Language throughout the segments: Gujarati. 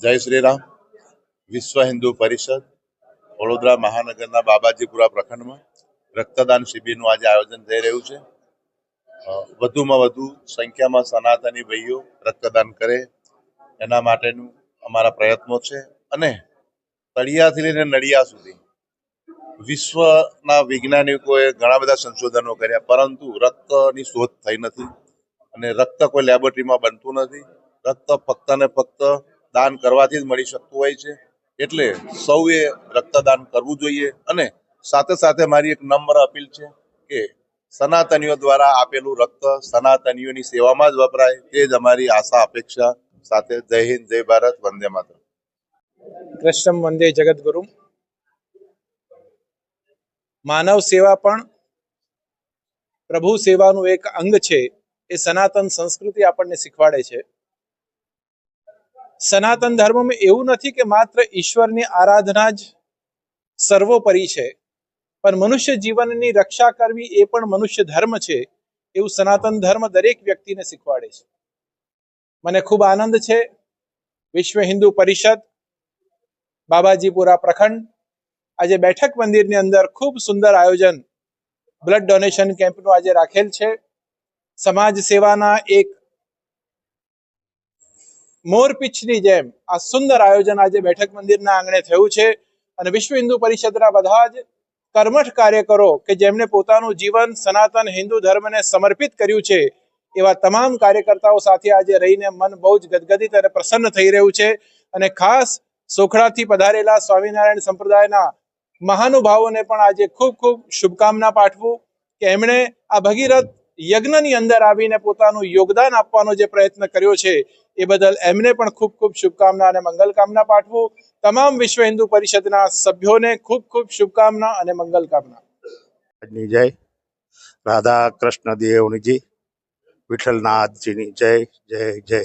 જય શ્રી રામ વિશ્વ હિન્દુ પરિષદ વડોદરા મહાનગરના બાબાજીપુરા પ્રખંડમાં રક્તદાન શિબિરનું આજે આયોજન થઈ રહ્યું છે. વધુમાં વધુ સંખ્યામાં સનાતની ભાઈઓ રક્તદાન કરે, એના માટેનું અમારા પ્રયત્નો છે અને તળિયાથી લઈને નડિયા સુધી વિશ્વના વૈજ્ઞાનિકોએ ઘણા બધા સંશોધનો કર્યા, પરંતુ રક્તની શોધ થઈ નથી. અને રક્ત કોઈ લેબોરેટરીમાં બનતું નથી. રક્ત ફક્ત ને ફક્ત દાન કરવાથી જ મળી શકતું હોય છે. એટલે સૌએ રક્તદાન કરવું જોઈએ. અને સાથે સાથે મારી એક નમ્ર અપીલ છે કે સનાતનીઓ દ્વારા આપેલું રક્ત સનાતનીઓની સેવામાં જ વપરાય. તે જ અમારી આશા, અપેક્ષા સાથે જય હિન્દ, જય ભારત, વંદે માતરમ. કૃષ્ણમ વંદે જગદગુરુ. માનવ સેવા પણ પ્રભુ સેવાનું એક અંગ છે. એ સનાતન સંસ્કૃતિ આપણને શીખવાડે છે. સનાતન ધર્મમાં એવું નથી કે માત્ર ઈશ્વરની આરાધના જ સર્વોપરી છે, પણ મનુષ્ય જીવનની રક્ષા કરવી એ પણ મનુષ્ય ધર્મ છે, એવું સનાતન ધર્મ દરેક વ્યક્તિને શીખવાડે છે. મને ખૂબ આનંદ છે, વિશ્વ હિન્દુ પરિષદ બાબાજીપુરા પ્રખંડ, આજે બેઠક મંદિરની અંદર ખૂબ સુંદર આયોજન, બ્લડ ડોનેશન કેમ્પનું આજે રાખેલ છે. સમાજ સેવાના એક મોરપીછની જેમ આ સુંદર આયોજન આજે બેઠક મંદિરના આંગણે થયું છે અને વિશ્વ હિન્દુ પરિષદના બધા જ કર્મઠ કાર્યકરો કે જેમણે પોતાનું જીવન સનાતન હિન્દુ ધર્મને સમર્પિત કર્યું છે, એવા તમામ કાર્યકર્તાઓ સાથે આજે રહીને મન બહુ જ ગદગદિત અને પ્રસન્ન થઈ રહ્યું છે અને ખાસ સોખડાથી પધારેલા સ્વામિનારાયણ સંપ્રદાયના મહાનુભાવોને પણ આજે ખૂબ ખૂબ શુભકામના પાઠવું કે એમણે આ ભગીરથ યજ્ઞની અંદર આવીને પોતાનું યોગદાન આપવાનો જે પ્રયત્ન કર્યો છે, એ બદલ એમને પણ ખૂબ ખૂબ શુભકામના અને મંગલ કામના પાઠવું. તમામ વિશ્વ હિન્દુ પરિષદના સભ્યોને ખૂબ ખૂબ શુભકામના અને મંગલ કામના જય. રાધા કૃષ્ણ દેવનીજી વિઠ્ઠલનાથજીની જય જય જય.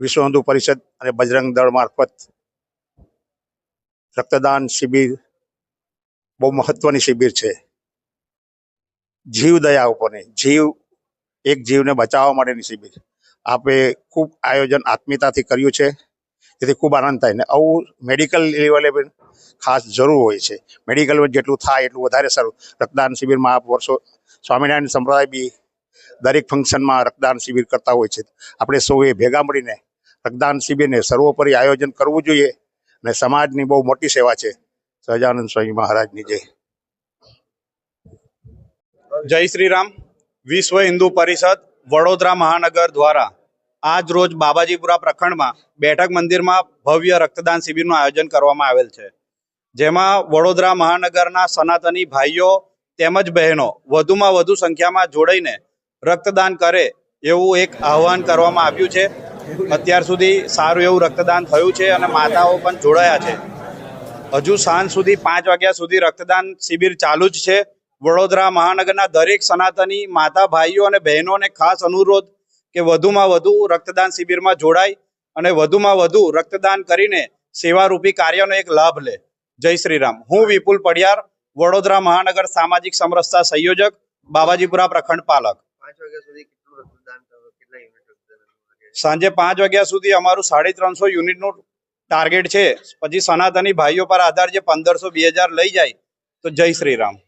વિશ્વ હિન્દુ પરિષદ અને બજરંગ દળ મારફત રક્તદાન શિબિર બહુ મહત્વની શિબિર છે. જીવ દયા ઉપરની. જીવ એક જીવને બચાવવા માટેની શિબિર આપે ખૂબ આયોજન આત્મીયતાથી કર્યું છે. એથી ખૂબ આનંદ થાય ને આવું મેડિકલ લેવલે પણ ખાસ જરૂર હોય છે. મેડિકલ જેટલું થાય એટલું વધારે સારું. રક્તદાન શિબિરમાં આપ વર્ષો સ્વામિનારાયણ સંપ્રદાય બી દરેક ફંક્શનમાં રક્તદાન શિબિર કરતા હોય છે. આપણે સૌએ ભેગા મળીને રક્તદાન શિબિરને સર્વોપરી આયોજન કરવું જોઈએ અને સમાજની બહુ મોટી સેવા છે. સહજાનંદ સ્વામી મહારાજની જય. જય શ્રી રામ વિશ્વ હિન્દુ પરિષદ વડોદરા મહાનગર દ્વારા આજ રોજ બાબાજીપુરા પ્રખંડમાં બેઠક મંદિરમાં ભવ્ય રક્તદાન શિબિરનું આયોજન કરવામાં આવેલ છે. જેમાં વડોદરા મહાનગરના સનાતની ભાઈઓ તેમજ બહેનો વધુમાં વધુ સંખ્યામાં જોડાઈને રક્તદાન કરે એવું એક આહ્વાન કરવામાં આવ્યું છે. અત્યાર સુધી સારું એવું રક્તદાન થયું છે અને માતાઓ પણ જોડાયા છે. હજુ સાંજ સુધી પાંચ વાગ્યા સુધી રક્તદાન શિબિર ચાલુ જ છે. વડોદરા મહાનગરના દરેક સનાતની માતા ભાઈઓ અને બહેનોને ખાસ અનુરોધ કે વધુમાં વધુ રક્તદાન શિબિરમાં જોડાય અને વધુમાં વધુ રક્તદાન કરીને સેવારૂપી કાર્યનો એક લાભ લે. જય શ્રી રામ હું વિપુલ પડિયાર વડોદરા મહાનગર સામાજિક સમરસતા સંયોજક બાબાજીપુરા પ્રખંડ પાલક? સાંજે પાંચ વાગ્યા સુધી અમારું સાડી ત્રણસો યુનિટનું ટાર્ગેટ છે. પછી સનાતની ભાઈઓ પર આધાર જે પંદરસો બે હજાર લઈ જાય તો જય શ્રી રામ